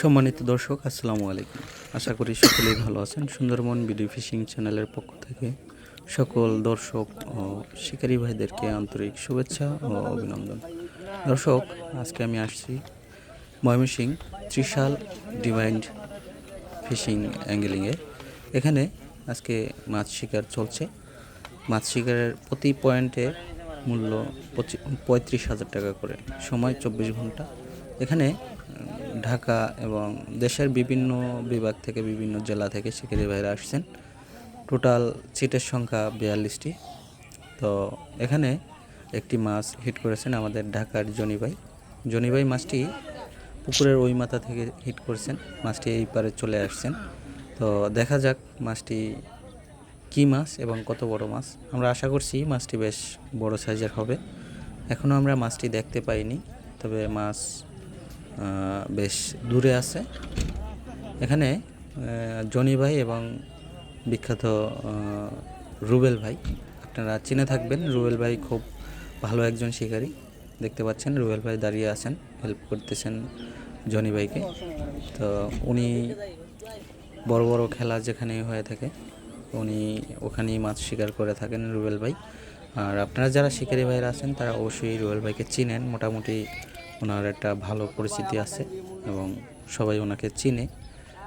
সম্মানিত দর্শক, আসসালামু আলাইকুম। আশা করি সকলেই ভালো আছেন। সুন্দরবন বিডি ফিশিং চ্যানেলের পক্ষ থেকে সকল দর্শক ও শিকারী ভাইদেরকে আন্তরিক শুভেচ্ছা ও অভিনন্দন। দর্শক, আজকে আমি আসছি ময়মনসিং ত্রিশাল ডিভাইন্ড ফিশিং অ্যাঙ্গেলিংয়ে। এখানে আজকে মাছ শিকার চলছে। মাছ শিকারের প্রতি পয়েন্টে মূল্য পঁয়ত্রিশ হাজার টাকা করে। সময় চব্বিশ ঘণ্টা। এখানে ঢাকা এবং দেশের বিভিন্ন বিভাগ থেকে বিভিন্ন জেলা থেকে শিকারী ভাইরা আসছেন। টোটাল সিটের সংখ্যা বিয়াল্লিশটি। তো এখানে একটি মাছ হিট করেছেন আমাদের ঢাকার জনি ভাই। জনি ভাই মাছটি পুকুরের ওই মাথা থেকে হিট করেছেন। মাছটি এই পারে চলে আসছেন। তো দেখা যাক মাছটি কী মাছ এবং কত বড় মাছ। আমরা আশা করছি মাছটি বেশ বড় সাইজের হবে। এখনও আমরা মাছটি দেখতে পাইনি, তবে মাছ বেশ দূরে আছে। এখানে জনি ভাই এবং বিখ্যাত রুবেল ভাই। আপনারা চিনে থাকবেন, রুবেল ভাই খুব ভালো একজন শিকারী। দেখতে পাচ্ছেন, রুবেল ভাই দাঁড়িয়ে আছেন হেল্প করতেছেন জনি ভাইকে। তো উনি বড় বড় খেলা যেখানে হয়ে থাকে, উনি ওখানেই মাছ শিকার করে থাকেন রুবেল ভাই। আর আপনারা যারা শিকারী ভাইরা আছেন, তারা অবশ্যই রুবেল ভাইকে চিনেন। মোটামুটি ওনার একটা ভালো পরিচিতি আছে এবং সবাই ওনাকে চিনে।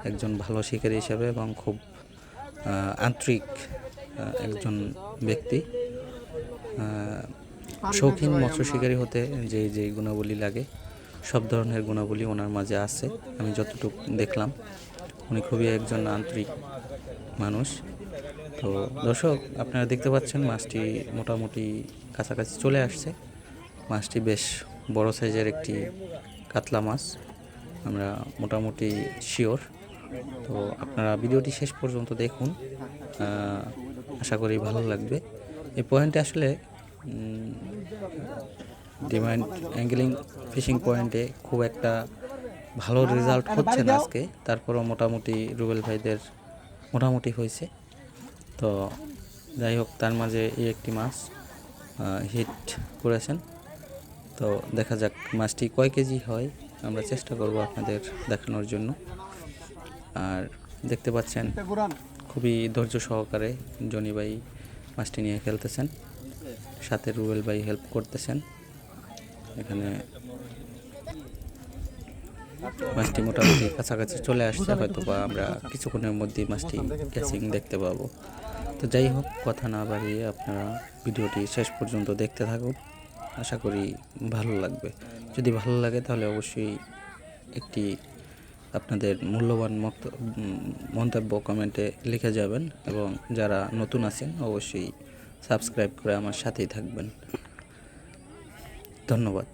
একজন ভালো শিকারী হিসাবে এবং খুব আন্তরিক একজন ব্যক্তি। শৌখিন মৎস্য শিকারী হতে যে যে গুণাবলী লাগে, সব ধরনের গুণাবলী ওনার মাঝে আছে, আমি যতটুকু দেখলাম। উনি খুবই একজন আন্তরিক মানুষ। তো দর্শক, আপনারা দেখতে পাচ্ছেন মাছটি মোটামুটি কাছাকাছি চলে আসছে। মাছটি বেশ বড় সাইজের একটি কাতলা মাছ, আমরা মোটামুটি শিওর। তো আপনারা ভিডিওটি শেষ পর্যন্ত দেখুন আশা করি ভালো লাগবে। এই পয়েন্টে আসলে ডিমান্ড অ্যাঙ্গেলিং ফিশিং পয়েন্টে খুব একটা ভালো রেজাল্ট হচ্ছে না আজকে। তারপরও মোটামুটি রুবেল ভাইদের মোটামুটি হয়েছে। তো যাই হোক, তার মাঝে এই একটি মাছ হিট করেছেন। তো দেখা যাক মাছটি কয় কেজি হয়। আমরা চেষ্টা করব আপনাদের দেখানোর জন্য। আর দেখতে পাচ্ছেন, খুবই ধৈর্য সহকারে জনি ভাই মাছটি নিয়ে খেলতেছেন। সাথে রুবেল ভাই হেল্প করতেছেন। এখানে মাছটি মোটামুটি কাছাকাছি চলে আসছে হয়তো বা আমরা কিছুক্ষণের মধ্যেই মাছটি ক্যাচিং দেখতে পাবো। তো যাই হোক, কথা না বাড়িয়ে আপনারা ভিডিওটি শেষ পর্যন্ত দেখতে থাকুন। আশা করি ভালো লাগবে। যদি ভালো লাগে তাহলে অবশ্যই একটি আপনাদের মূল্যবান মন্তব্য কমেন্টে লিখে যাবেন এবং যারা নতুন আছেন অবশ্যই সাবস্ক্রাইব করে আমার সাথেই থাকবেন। ধন্যবাদ।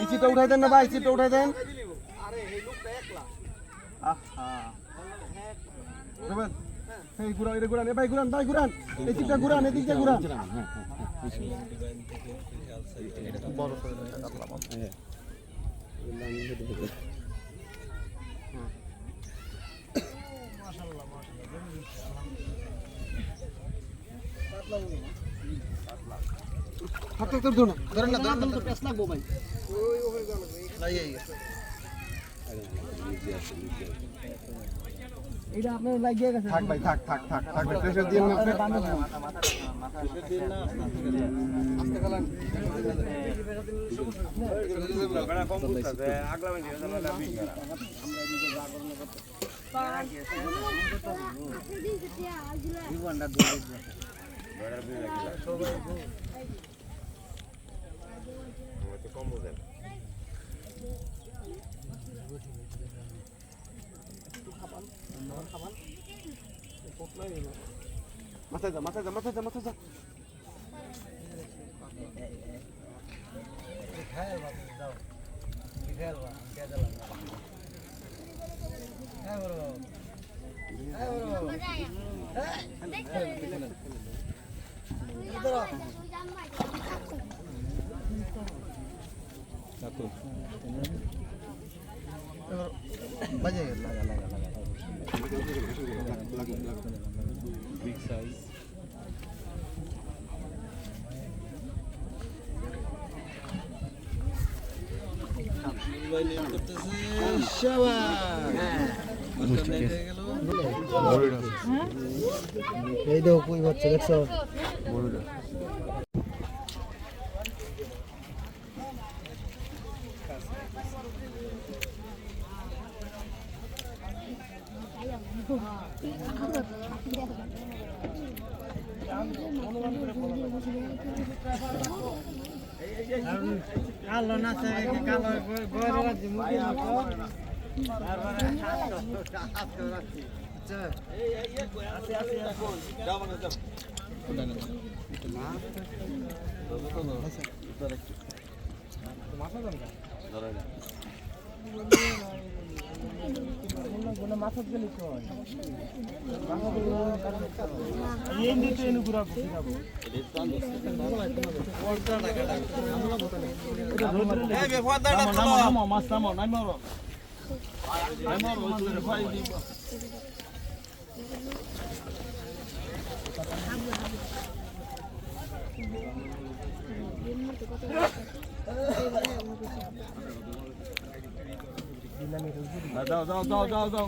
এই উঠাই দেন না ভাই উঠাই দেন। আহা। রবেন, এই ঘুরান, এটা ঘুরান, এ ভাই ঘুরান, ভাই ঘুরান। এই চিপটা ঘুরান, এদিক দিয়ে ঘুরান। থাক, থাক, ধরুন। ধরেন না, ধরেন ধরেন না। এই, এই, এই। থাক ভাই থাক থাক থাক থাক ভাই প্রেসার দিয়ে না আপনি মাথায় যা মাথায় যা মাথায় যা মাথায় যা বাজে লাগা লাগা Big size. এই দেখো কই বাচ্চা দেখছো কালো না কালো গয়রা রাজি মুখে মাখো আচ্ছা যাও যাও যাও যাও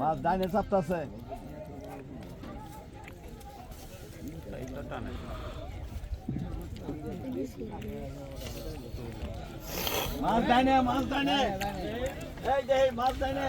মাছ ডাইনে চাপতাছে মাছ ডাইনে মাছ ডাইনে। এই যে মাছ ডাইনে।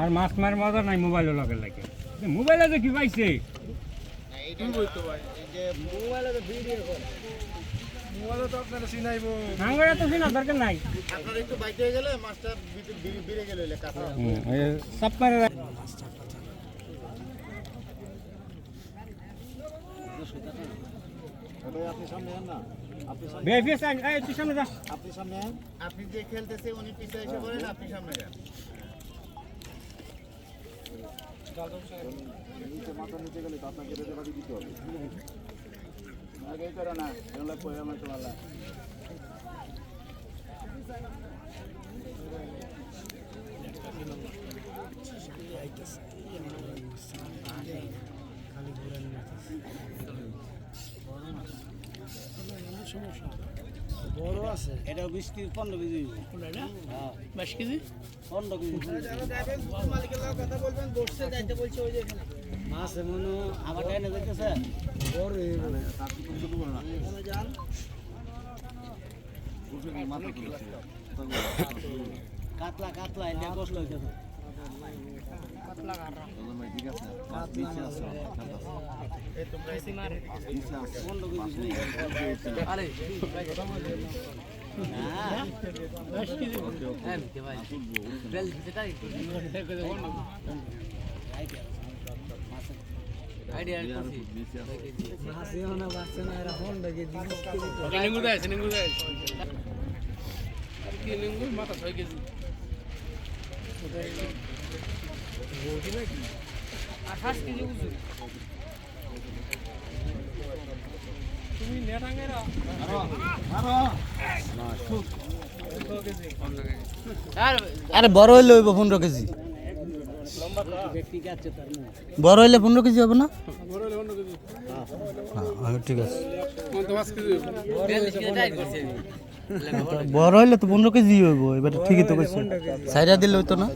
আর মাছ মার মজা নাই মোবাইলও লগে লাগে। মোবাইলে যে কি পাইছে? আপনি সামনে না। সামনে যা। আপনি সামনে আন। আপনি যে খেলতেছে উনি পিছে এসে করেন আপনি সামনে যান। মাথা নিচে গেলে তো আপনাকে রেডি বাড়ি দিতে হবে আগে করো না এগুলো কই আমার তোমার এটা বিশ কেজি পনেরো কেজি হ্যাঁ। বাইশ কেজি? মাছ এমন আমার ডাইনে দেখতেছে? কাতলা কাতলা এটা কষ্ট হইতেছে। আরে নিঙ্গুর দেয় নিঙ্গুর দেয় কি নিঙ্গুর মাথা ছয় কেজি আঠাশ কেজি উজু তুমি নেটাঙ্গেরা আরে বড় হইলে হইব পনেরো কেজি। বড় হইলে পনেরো কেজি হবে না? হ্যাঁ ঠিক আছে। বড় হইলে তো পনেরো কেজি হইব, এবার ঠিকই তো কইছে। সাইডা দিলে হইতো না?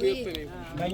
দুই